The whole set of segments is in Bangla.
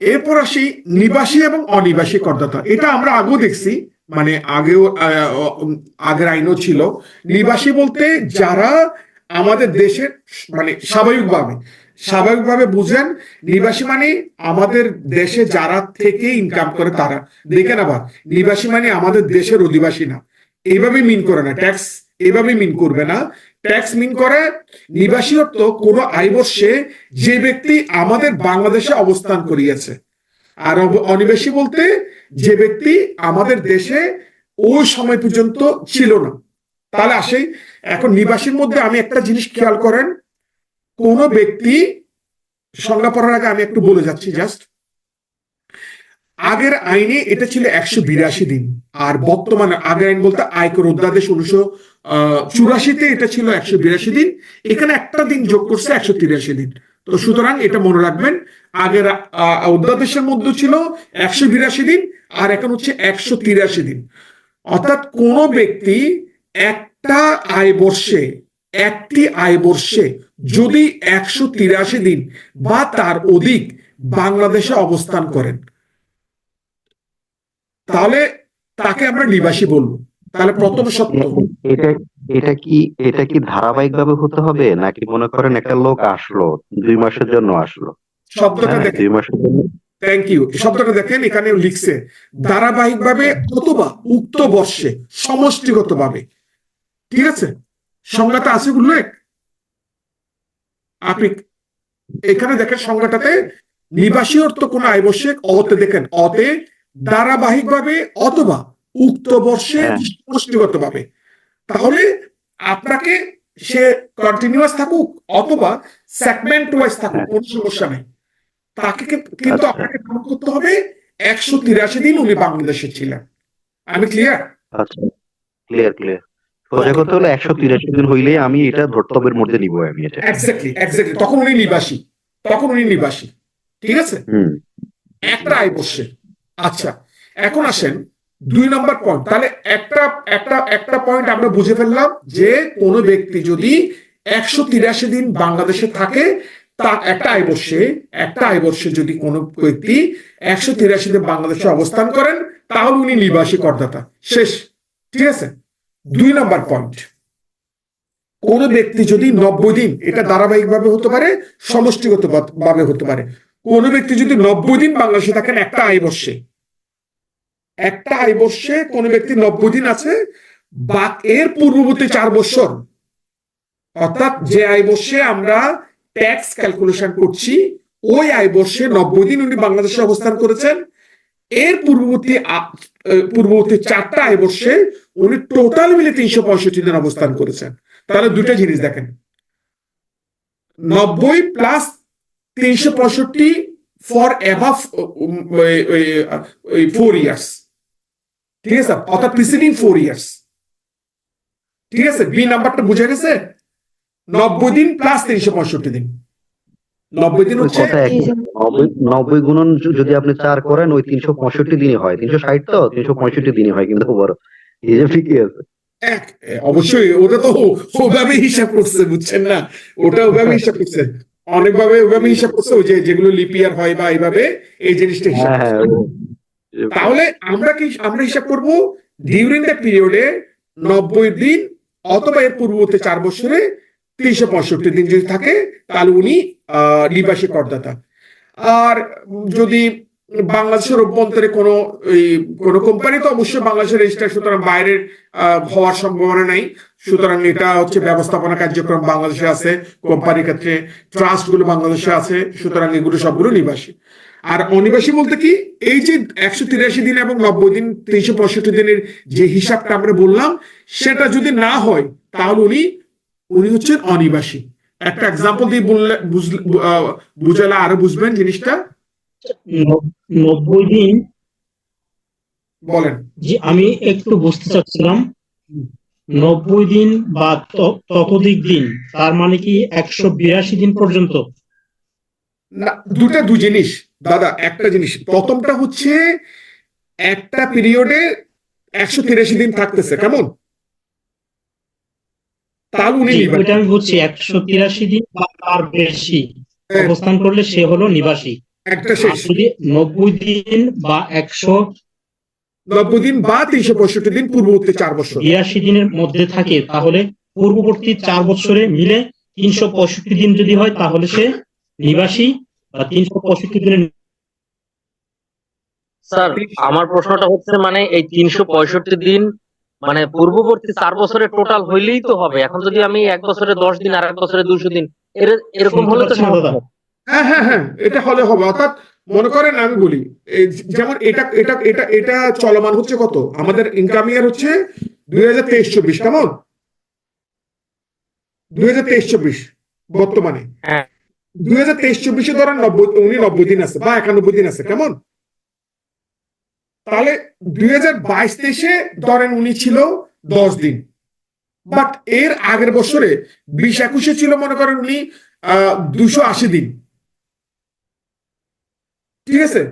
এরপর আসি নিবাসী এবং অনিবাসী করদাতা। এটা আমরা আগেও দেখছি মানে আগেও আগের আইনও ছিল। নিবাসী বলতে যারা আমাদের দেশের মানে স্বাভাবিকভাবে স্বাভাবিকভাবে বুঝেন, নিবাসী মানে আমাদের দেশে যারা থেকে ইনকাম করে তারা। দেখেন আবার, নিবাসী মানে আমাদের দেশের অধিবাসী না। এইভাবে মিন করে না। ট্যাক্স এভাবে মিন করবে না। ট্যাক্স মিন করে নিবাসী অর্থ কোনো আয় বর্ষে যে ব্যক্তি আমাদের বাংলাদেশে অবস্থান করিয়েছে। আর অনিবাসী বলতে যে ব্যক্তি আমাদের দেশে ওই সময় পর্যন্ত ছিল না। তাহলে আসে এখন নিবাসীর মধ্যে আমি একটা জিনিস খেয়াল করেন, কোন ব্যক্তি, সংজ্ঞা পড়ার আগে আমি একটু বলে যাচ্ছি জাস্ট আগের আইনে এটা ছিল একশো বিরাশি দিন। আর বর্তমানে আগের আইন বলতে আয়কর অধ্যাদেশ উনিশশো চুরাশিতে এটা ছিল একশো বিরাশি দিন। এখানে একটা দিন যোগ করছে একশো তিরাশি দিন। তো সুতরাং এটা মনে রাখবেন, আগের অধ্যাদেশের মধ্যে ছিল একশো বিরাশি দিন আর এখন হচ্ছে একশো তিরাশি দিন। অর্থাৎ কোন ব্যক্তি একটা আয় বর্ষে, একটি আয় বর্ষে যদি একশো তিরাশি দিন বা তার অধিক বাংলাদেশে অবস্থান করেন তাহলে তাকে আমরা নিবাসী বলব। তাহলে প্রথম সত্য। এটা এটা কি এটা কি ধারাবাহিক ভাবে হতে হবে? নাকি মনে করেন একটা লোক আসলো দুই মাসের জন্য আসলো? শব্দটা হ্যাঁ, দেখেন। দুই মাসের জন্য। থ্যাংক ইউ শব্দটা দেখেন এখানে লিখছে ধারাবাহিকভাবে অথবা উক্ত বর্ষে সমষ্টিগতভাবে। ঠিক আছে? সংজ্ঞাটা আছে উল্লেখ আপনি এখানে দেখেন সংজ্ঞাটাতে নিবাসী অর্থ কোন আয় বর্ষে অতে দেখেন অতে ধারাবাহিকভাবে অথবা উক্ত বর্ষে হ্যাঁ। সমষ্টিগতভাবে তাহলে আপনাকে সে কন্টিনিউয়াস থাকুক অথবা সেগমেন্ট ওয়াইজ থাকুক কোনো সমস্যা নেই। তাকে কিন্তু আচ্ছা। আপনাকে কাউন্ট করতে হবে একশো তিরাশি দিন উনি বাংলাদেশে ছিলেন। আমি ক্লিয়ার আচ্ছা। ক্লিয়ার ক্লিয়ার সোজা কথা হলো একশো তিরাশি দিন হইলে আমি এটা ধর্তব্যের মধ্যে নিব আমি এটা। এক্স্যাক্টলি এক্স্যাক্টলি তখন উনি নিবাসী তখন উনি নিবাসী ঠিক আছে? হুম। একটা আয় বসে। আচ্ছা এখন আসেন, দুই নম্বর পয়েন্ট তাহলে একটা একটা একটা পয়েন্ট আমরা বুঝে ফেললাম যে কোন ব্যক্তি যদি একশো তিরাশি দিন বাংলাদেশে থাকে তা একটা আয় বর্ষে, একটা আয় বর্ষে যদি কোনো ব্যক্তি একশো তিরাশি দিন বাংলাদেশে অবস্থান করেন, তাহলে উনি নিবাসী করদাতা। শেষ, ঠিক আছে? দুই নম্বর পয়েন্ট কোন ব্যক্তি যদি নব্বই দিন, এটা ধারাবাহিকভাবে হতে পারে সমষ্টিগত ভাবে হতে পারে। কোন ব্যক্তি যদি নব্বই দিন বাংলাদেশে থাকেন, একটা আয় বর্ষে। একটা আয় বর্ষে কোন ব্যক্তি নব্বই দিন আছে বা এর পূর্ববর্তী চার বছর। অর্থাৎ যে আয় বর্ষে আমরা ট্যাক্স ক্যালকুলেশন করছি, ওই আয় বর্ষে নব্বই দিন উনি বাংলাদেশে অবস্থান করেছেন। এর পূর্ববর্তী পূর্ববর্তী চারটা আয় বর্ষে উনি টোটাল মিলে তিনশো পঁয়ষট্টি দিন অবস্থান করেছেন। তাহলে দুটা জিনিস দেখেন। নব্বই প্লাস তিনশো পঁয়ষট্টি ফর অ্যাভাভ ফোর ইয়ার্স ঠিক আছে? অর্থাৎ প্রিসিডিং ফোর ইয়ার্স ঠিক আছে? বি নাম্বারটা বুঝে গেছে? নব্বই দিন প্লাস তিনশো পঁয়ষট্টি দিন। নব্বই দিন হচ্ছে নব্বই গুণন যদি আপনি চার করেন ওই তিনশো পঁয়ষট্টি দিনই হয়। তিনশো ষাট তো? তিনশো পঁয়ষট্টি দিনই হয় কিন্তু বড়। হিসেব ঠিকই আছে। এক অবশ্যই ওটা তো ওভাবে হিসাব করছে বুঝছেন না? ওটা ওভাবে হিসাব করছে। অনেকভাবে ওভাবে হিসাব করছে ওই যে যেগুলো লিপিয়ার হয় বা এইভাবে এই জিনিসটা হিসাব হ্যাঁ তাহলে আমরা কি, আমরা হিসাব করব ডিউরিং দ্য পিরিয়ডে নব্বই দিন, অথবা এর পূর্ববর্তী চার বছরে তিনশো পঁয়ষট্টি দিন যদি থাকে, তাহলে উনি নিবাসী করদাতা। আর যদি বাংলাদেশের অভ্যন্তরে কোনো, এই, কোনো কোম্পানি তো অবশ্যই বাংলাদেশের রেজিস্টার সুতরাং বাইরের হওয়ার সম্ভাবনা নাই। সুতরাং এটা হচ্ছে ব্যবস্থাপনা কার্যক্রম বাংলাদেশে আছে, কোম্পানির ক্ষেত্রে ট্রাস্টগুলো বাংলাদেশে আছে, সুতরাং এগুলো সবগুলো নিবাসী। আর অনিবাসী বলতে কি, এই যে একশো তিরাশি দিন এবং নব্বই দিন, তিনশো পঁয়ষট্টি দিনের যে হিসাবটা আমরা বললাম, সেটা যদি না হয়, তাহলে উনি উনি হচ্ছেন অনিবাসী। একটা এক্সাম্পল দিয়ে বুঝলে- বুঝালে আরও বুঝবেন জিনিসটা। নব্বই দিন বলেন। যে আমি একটু বুঝতে চাচ্ছিলাম। নব্বই দিন বা ততোধিক দিন তার মানে কি একশো বিরাশি দিন পর্যন্ত? না দুটা দু জিনিস। দাদা একটা জিনিস। প্রথমটা হচ্ছে একটা পিরিয়ডে একশো তিরাশি দিন থাকতেছে কেমন? তাহলে উনি জি, আমি বুঝছি একশো তিরাশি দিন বা তার বেশি। হ্যাঁ, অবস্থান করলে সে হলো নিবাসী। একটা শেষ। নব্বই দিন বা একশো নব্বই দিন বা তিনশো পঁয়ষট্টি দিন পূর্ববর্তী চার বছর। বিরাশি দিনের মধ্যে থাকে তাহলে পূর্ববর্তী চার বছরে মিলে তিনশো পঁয়ষট্টি দিন যদি হয় তাহলে সে নিবাসী বা তিনশো পঁয়ষট্টি দিনের স্যার আমার প্রশ্নটা হচ্ছে মানে এই তিনশো পঁয়ষট্টি দিন মানে পূর্ববর্তী চার বছরের টোটাল হইলেই তো হবে। এখন যদি আমি এক বছরে দশ দিন আর এক বছরে দুশো দিন এর- এরকম হলে তো হ্যাঁ হ্যাঁ হ্যাঁ এটা হলে হবে। অর্থাৎ মনে করেন আমি বলি যেমন এটা এটা এটা এটা চলমান হচ্ছে কত? আমাদের ইনকাম ইয়ার হচ্ছে দুই হাজার তেইশ চব্বিশ কেমন? দুই হাজার তেইশ চব্বিশ বর্তমানে। হ্যাঁ। দুই হাজার তেইশ চব্বিশে ধরেন নব্বই উনি নব্বই দিন আছে বা একানব্বই দিন আছে কেমন? তাহলে দুই হাজার বাইশ তেইশে ধরেন উনি ছিল দশ দিন। বাট এর আগের বছরে বিশ একুশে ছিল মনে করেন উনি আহ দুশো আশি দিন। ঠিক আছে?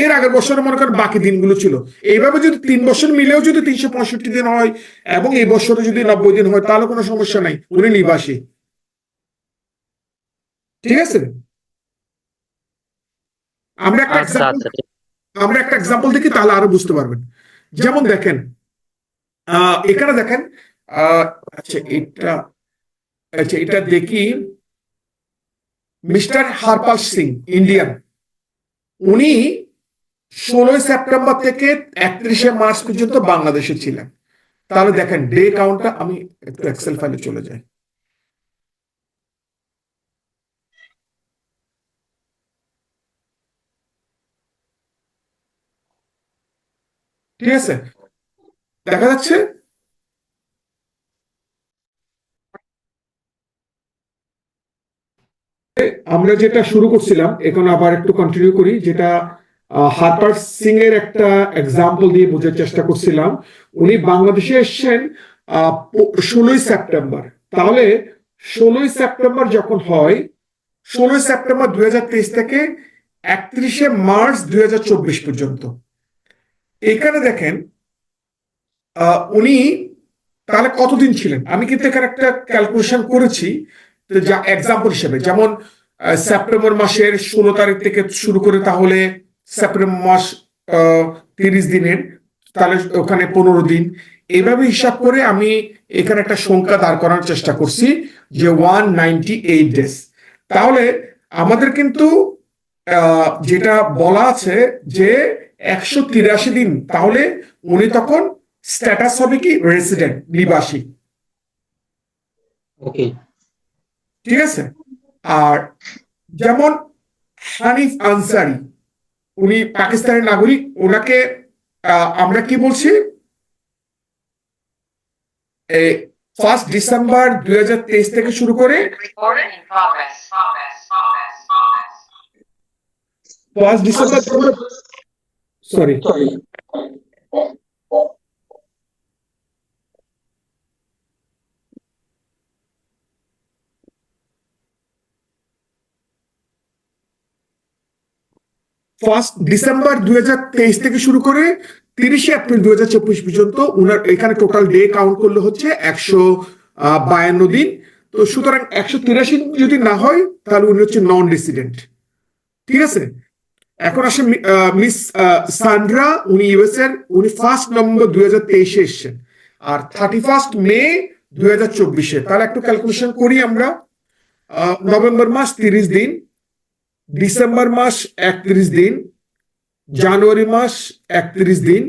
এর আগের বছরে মনে করেন বাকি দিনগুলো ছিল। এইভাবে যদি তিন বছর মিলেও যদি তিনশো পঁয়ষট্টি দিন হয় এবং এই বছরে যদি নব্বই দিন হয় তাহলে কোনো সমস্যা নাই। উনি নিবাসী। ঠিক আছে? আমরা একটা আচ্ছা আচ্ছা আমরা একটা এক্সাম্পল দেখি তাহলে আরও বুঝতে পারবেন। যেমন দেখেন আহ, এখানে দেখেন আহ, আচ্ছা এটা আচ্ছা এটা দেখি মিস্টার হারপাল সিং ইন্ডিয়ান। উনি ষোলোই সেপ্টেম্বর থেকে একত্রিশে মার্চ পর্যন্ত বাংলাদেশে ছিলেন। তাহলে দেখেন, ডে কাউন্টটা আমি একটু এক্সেল ফাইলে চলে যাই। ঠিক আছে? দেখা যাচ্ছে? আমরা যেটা শুরু করছিলাম, এখন আবার একটু কন্টিনিউ করি, যেটা হারপার সিং এর একটা এক্সাম্পল দিয়ে বোঝার চেষ্টা করছিলাম। উনি বাংলাদেশে এসেছেন ষোলোই সেপ্টেম্বর। তাহলে ষোলোই সেপ্টেম্বর যখন হয়, ষোলোই সেপ্টেম্বর দুই হাজার তেইশ থেকে একত্রিশে মার্চ দুই হাজার চব্বিশ পর্যন্ত। এখানে দেখেন উনি তাহলে কতদিন ছিলেন? আমি কিন্তু এখানে একটা ক্যালকুলেশন করেছি, যা এক্সাম্পল হিসেবে, যেমন সেপ্টেম্বর মাসের ষোলো তারিখ থেকে শুরু করে তাহলে সেপ্টেম্বর মাস তিরিশ দিনের তাহলে ওখানে পনেরো দিন। এইভাবে হিসাব করে আমি এখানে একটা সংখ্যা দাঁড় করার চেষ্টা করছি যে ওয়ান নাইনটি এইট ডেজ তাহলে আমাদের কিন্তু আহ, যেটা বলা আছে যে একশো তিরাশি দিন তাহলে উনি তখন স্ট্যাটাস হবে কি? রেসিডেন্ট নিবাসী। ওকে ঠিক আছে? আর যেমন হানিফ আনসারি, উনি পাকিস্তানের নাগরিক, ওনাকে আমরা কি বলছি ফার্স্ট ডিসেম্বর দুই হাজার তেইশ থেকে শুরু করে. First December sorry first December দু হাজার তেইশ থেকে শুরু করে তিরিশে এপ্রিল দুই হাজার চব্বিশ পর্যন্ত উনার এখানে টোটাল ডে কাউন্ট করলে হচ্ছে একশো বায়ান্ন দিন। তো সুতরাং একশো তিরাশি যদি না হয়, তাহলে উনি হচ্ছে নন রেসিডেন্ট ঠিক আছে? এখন আসে মিস সান্ড্রা, উনি ইউএস এর উনি ফার্স্ট নভেম্বর দুই হাজার তেইশে এসছেন। আর থার্টি ফার্স্ট মে দুই হাজার চব্বিশে। তাহলে একটু ক্যালকুলেশন করি আমরা। নভেম্বর মাস তিরিশ দিন। ডিসেম্বর মাস একত্রিশ দিন জানুয়ারি মাস একত্রিশ দিন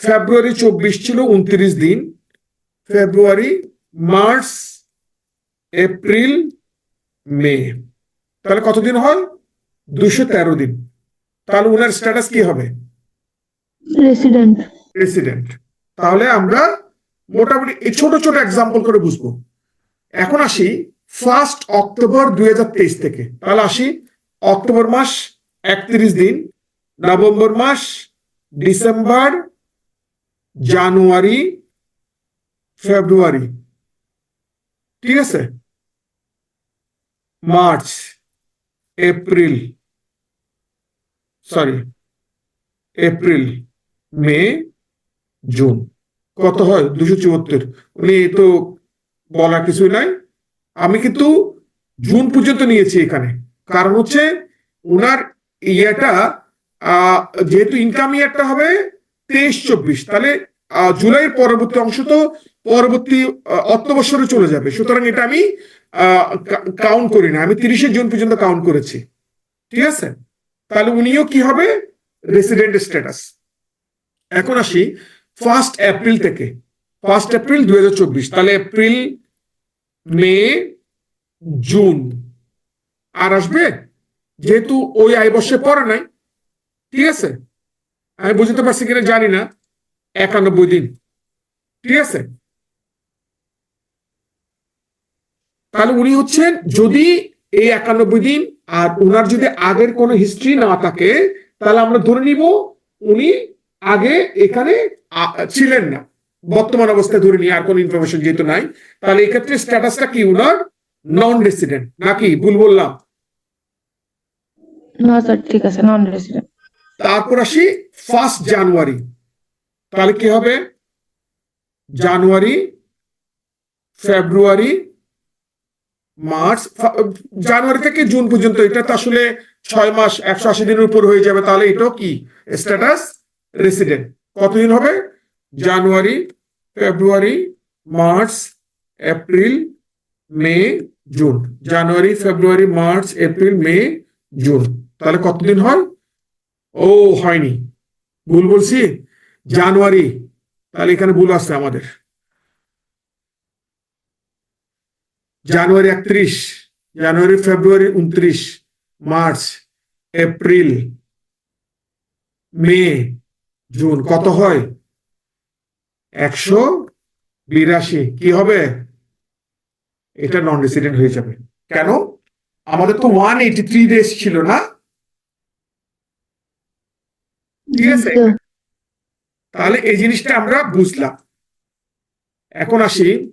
ফেব্রুয়ারি চব্বিশ ছিল উনত্রিশ দিন ফেব্রুয়ারি মার্চ এপ্রিল মে। তাহলে কতদিন হয়? দুশো তেরো দিন। তাহলে ওনার স্ট্যাটাস কি হবে? রেসিডেন্ট তাহলে আমরা মোটামুটি এই ছোট ছোট এক্সাম্পল করে বুঝব। এখন আসি ফার্স্ট অক্টোবর দুই হাজার তেইশ থেকে। তাহলে আসি অক্টোবর মাস, একত্রিশ দিন। নভেম্বর মাস, ডিসেম্বর, জানুয়ারি, ফেব্রুয়ারি। ঠিক আছে? March, April, sorry, April, May, June. কত হয়? দুশো চুয়াত্তর। উনি তো বলার কিছুই নাই। আমি কিন্তু জুন পর্যন্ত নিয়েছি এখানে। কারণ হচ্ছে ওনার ইয়েটা যেহেতু ইনকাম ইয়ারটা হবে তেইশ চব্বিশ, তাহলে জুলাইয়ের পরবর্তী অংশ তো পরবর্তী অর্থ চলে যাবে। সুতরাং এটা আমি কাউন্ট করি না। আমি তিরিশে জুন পর্যন্ত কাউন্ট করেছি। ঠিক আছে? তাহলে উনিও কি হবে? রেসিডেন্ট স্ট্যাটাস এখন আসি ফার্স্ট এপ্রিল থেকে। ফার্স্ট এপ্রিল দুই হাজার চব্বিশ, তাহলে এপ্রিল মে জুন আর আসবে? যেহেতু ওই আয় বর্ষে পড়ে নাই। ঠিক আছে? আমি বুঝতে পারছি কিনা জানি না। একানব্বই দিন। ঠিক আছে? তাহলে উনি হচ্ছেন যদি এই একানব্বই দিন আর ওনার যদি আগের কোনো হিস্ট্রি না থাকে, তাহলে আমরা ধরে নিব উনি আগে এখানে ছিলেন না। বর্তমান অবস্থায় ধরে নিয়ে আর কোনো ইনফরমেশন যেহেতু নাই, তাহলে এক্ষেত্রে স্ট্যাটাসটা কি উনার? নন রেসিডেন্ট নাকি ভুল বললাম? না স্যার ঠিক আছে নন রেসিডেন্ট তারপর আসি ফার্স্ট জানুয়ারি তাহলে কি হবে? জানুয়ারি ফেব্রুয়ারি মার্চ জানুয়ারি থেকে জুন পর্যন্ত এটা তো আসলে ছয় মাস একশো আশি দিনের উপর হয়ে যাবে তাহলে এটাও কি? স্ট্যাটাস রেসিডেন্ট কতদিন হবে? January February March April May, June. January, February, March, April, May, June. তাহলে কতদিন হয়? ও, হয়নি। ভুল বলছি? জানুয়ারি। তাহলে এখানে ভুল আসছে আমাদের। জানুয়ারি একত্রিশ, জানুয়ারি, ফেব্রুয়ারি উনত্রিশ, মার্চ, এপ্রিল, মে, জুন। কত হয়? একশো বিরাশি। কি হবে? এটা নন রেসিডেন্ট হয়ে যাবে। কেন? আমাদের তো ওয়ান এইটি থ্রি ডেজ ছিল না? ঠিক আছে। তাহলে এই জিনিসটা আমরা বুঝলাম। এখন আসি